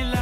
like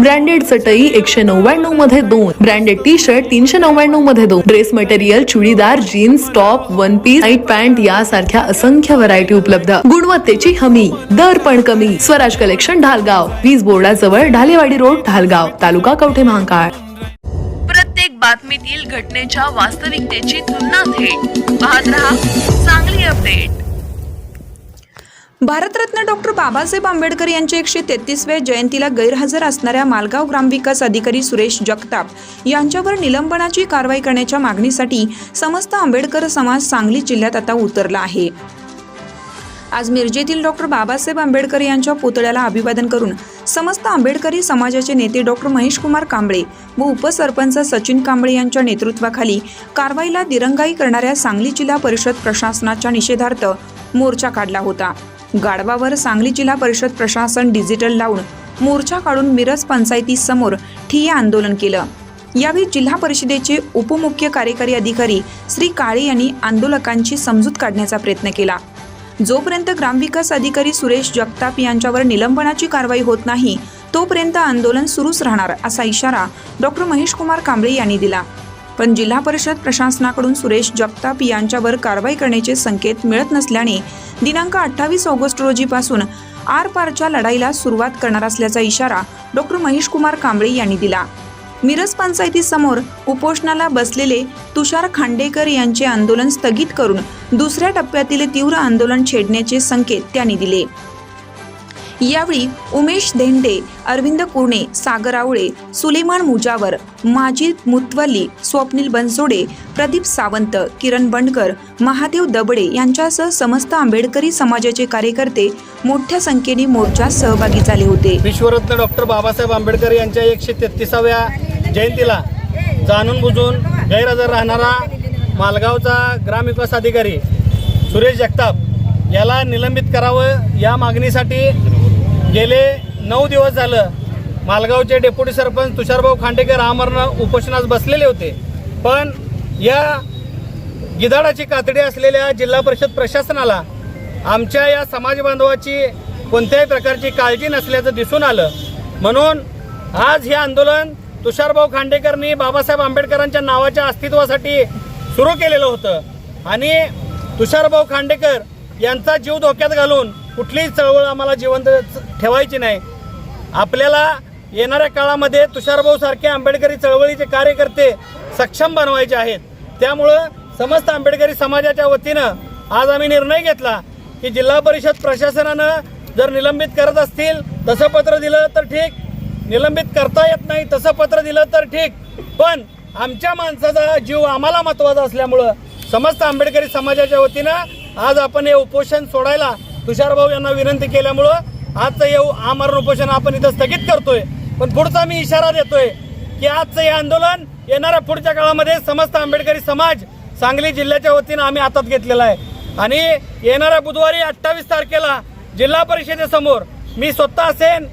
branded चटई एकशे नव्याण्णवमध्ये दोन. ब्रँडेड टी शर्ट तीनशे नव्याण्णवमध्ये दोन. Dress material churidar jeans top one piece night pant यासारख्या असंख्य व्हरायटी उपलब्ध. गुणवत्तेची हमी. दर पण कमी. स्वराज कलेक्शन ढालगाव. वीज बोर्डाजवळ ढालेवाडी रोड ढालगाव. तालुका कवठे महाकाळ? प्रत्येक बातमीतील घटनेच्या वास्तविकतेची तुलना थेट पाहत राहा चांगली अपडेट भारतरत्न डॉक्टर बाबासाहेब आंबेडकर यांच्या एकशे तेहतीसव्या जयंतीला गैरहजर असणाऱ्या मालगाव ग्रामविकास अधिकारी सुरेश जगताप यांच्यावर निलंबनाची कारवाई करण्याच्या मागणीसाठी समस्त आंबेडकर समाज सांगली जिल्ह्यात आता उतरला आहे. आज मिरजेतील डॉक्टर बाबासाहेब आंबेडकर यांच्या पुतळ्याला अभिवादन करून समस्त आंबेडकरी समाजाचे नेते डॉक्टर महेशकुमार कांबळे व उपसरपंच सचिन कांबळे यांच्या नेतृत्वाखाली कारवाईला दिरंगाई करणाऱ्या सांगली जिल्हा परिषद प्रशासनाच्या निषेधार्थ मोर्चा काढला होता. गाढवावर सांगली जिल्हा परिषद प्रशासन डिजिटल लावून मोर्चा काढून मिरज पंचायतीसमोर ठिय्या आंदोलन केलं. यावेळी जिल्हा परिषदेचे उपमुख्य कार्यकारी अधिकारी श्री काळे यांनी आंदोलकांची समजूत काढण्याचा प्रयत्न केला. जोपर्यंत ग्रामविकास अधिकारी सुरेश जगताप यांच्यावर निलंबनाची कारवाई होत नाही तोपर्यंत आंदोलन सुरूच राहणार असा इशारा डॉक्टर महेश कुमार कांबळे यांनी दिला. पण जिल्हा परिषद प्रशासनाकडून सुरेश जगताप यांच्यावर कारवाई करण्याचे संकेत मिळत नसल्याने दिनांक अठ्ठावीस ऑगस्ट रोजीपासून आरपारच्या लढाईला सुरुवात करणार असल्याचा इशारा डॉक्टर महेश कुमार कांबळे यांनी दिला. मिरज पंचायतीसमोर उपोषणाला बसलेले तुषार खांडेकर यांचे आंदोलन स्थगित करून दुसऱ्या टप्प्यातील तीव्र आंदोलन छेडण्याचे संकेत त्यांनी दिले. यावेळी उमेश धेंडे अरविंद कुर्णे सागर आवळे सुलेमान मुजावर माजिद मुतवल्ली स्वप्नील बनसोडे प्रदीप सावंत किरण बंडकर महादेव दबडे यांच्यासह समस्त आंबेडकरी समाजाचे कार्यकर्ते मोठ्या संख्येने मोर्चात सहभागी झाले होते. विश्वरत्न डॉक्टर बाबासाहेब आंबेडकर यांच्या एकशे तेहतीसाव्या जयंतीला जाणून बुजून गैरहजर राहणारा मालगावचा ग्रामविकास अधिकारी सुरेश जगताप याला निलंबित करावं या मागणीसाठी गेले नऊ दिवस झालं. मालगावचे डेप्युटी सरपंच तुषारभाऊ खांडेकर आमरण उपोषणास बसलेले होते. पण या गिधाडाची कातडी असलेल्या जिल्हा परिषद प्रशासनाला आमच्या या समाज बांधवाची कोणत्याही प्रकारची काळजी नसल्याचं दिसून आलं. म्हणून आज हे आंदोलन तुषारभाऊ खांडेकरनी बाबासाहेब आंबेडकरांच्या नावाच्या अस्तित्वासाठी सुरू केलेलं होतं. आणि तुषारभाऊ खांडेकर यांचा जीव धोक्यात घालून कुठलीही चळवळ आम्हाला जिवंत ठेवायची नाही. आपल्याला येणाऱ्या काळामध्ये तुषारभाऊ सारखे आंबेडकरी चळवळीचे कार्यकर्ते सक्षम बनवायचे आहेत. त्यामुळं समस्त आंबेडकरी समाजाच्या वतीनं आज आम्ही निर्णय घेतला की जिल्हा परिषद प्रशासनानं जर निलंबित करत असतील तसं पत्र दिलं तर ठीक. निलंबित करता येत नाही तसं पत्र दिलं तर ठीक. पण आमच्या माणसाचा जीव आम्हाला महत्त्वाचा असल्यामुळं समस्त आंबेडकरी समाजाच्या वतीनं आज आपण हे उपोषण सोडायला तुषारभाऊ यांना विनंती केल्यामुळं आजचं हे आमरण उपोषण आपण इथं स्थगित करतोय. पण पुढचा मी इशारा देतोय की आजचं हे आंदोलन येणाऱ्या पुढच्या काळामध्ये समस्त आंबेडकरी समाज सांगली जिल्ह्याच्या वतीनं आम्ही हातात घेतलेला आहे. आणि येणाऱ्या बुधवारी अठ्ठावीस तारखेला जिल्हा परिषदेसमोर मी स्वतः असेन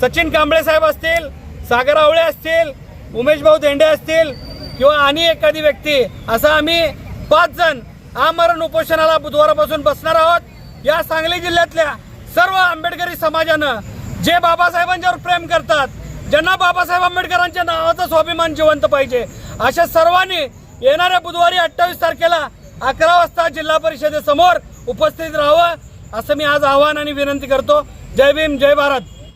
सचिन कांबळे साहेब असतील सागर आवळे असतील उमेश भाऊ धेंडे असतील किंवा आणि एखादी व्यक्ती असं आम्ही पाच जण आमरण उपोषणाला बुधवारापासून बसणार आहोत. या सांगली जिल्ह्यातल्या सर्व आंबेडकरी समाजानं जे बाबासाहेबांच्यावर प्रेम करतात ज्यांना बाबासाहेब आंबेडकरांच्या नावाचा स्वाभिमान जिवंत पाहिजे अशा सर्वांनी येणाऱ्या बुधवारी अठ्ठावीस तारखेला अकरा वाजता जिल्हा परिषदेसमोर उपस्थित राहावं असं मी आज आवाहन आणि विनंती करतो. जय भीम जय भारत.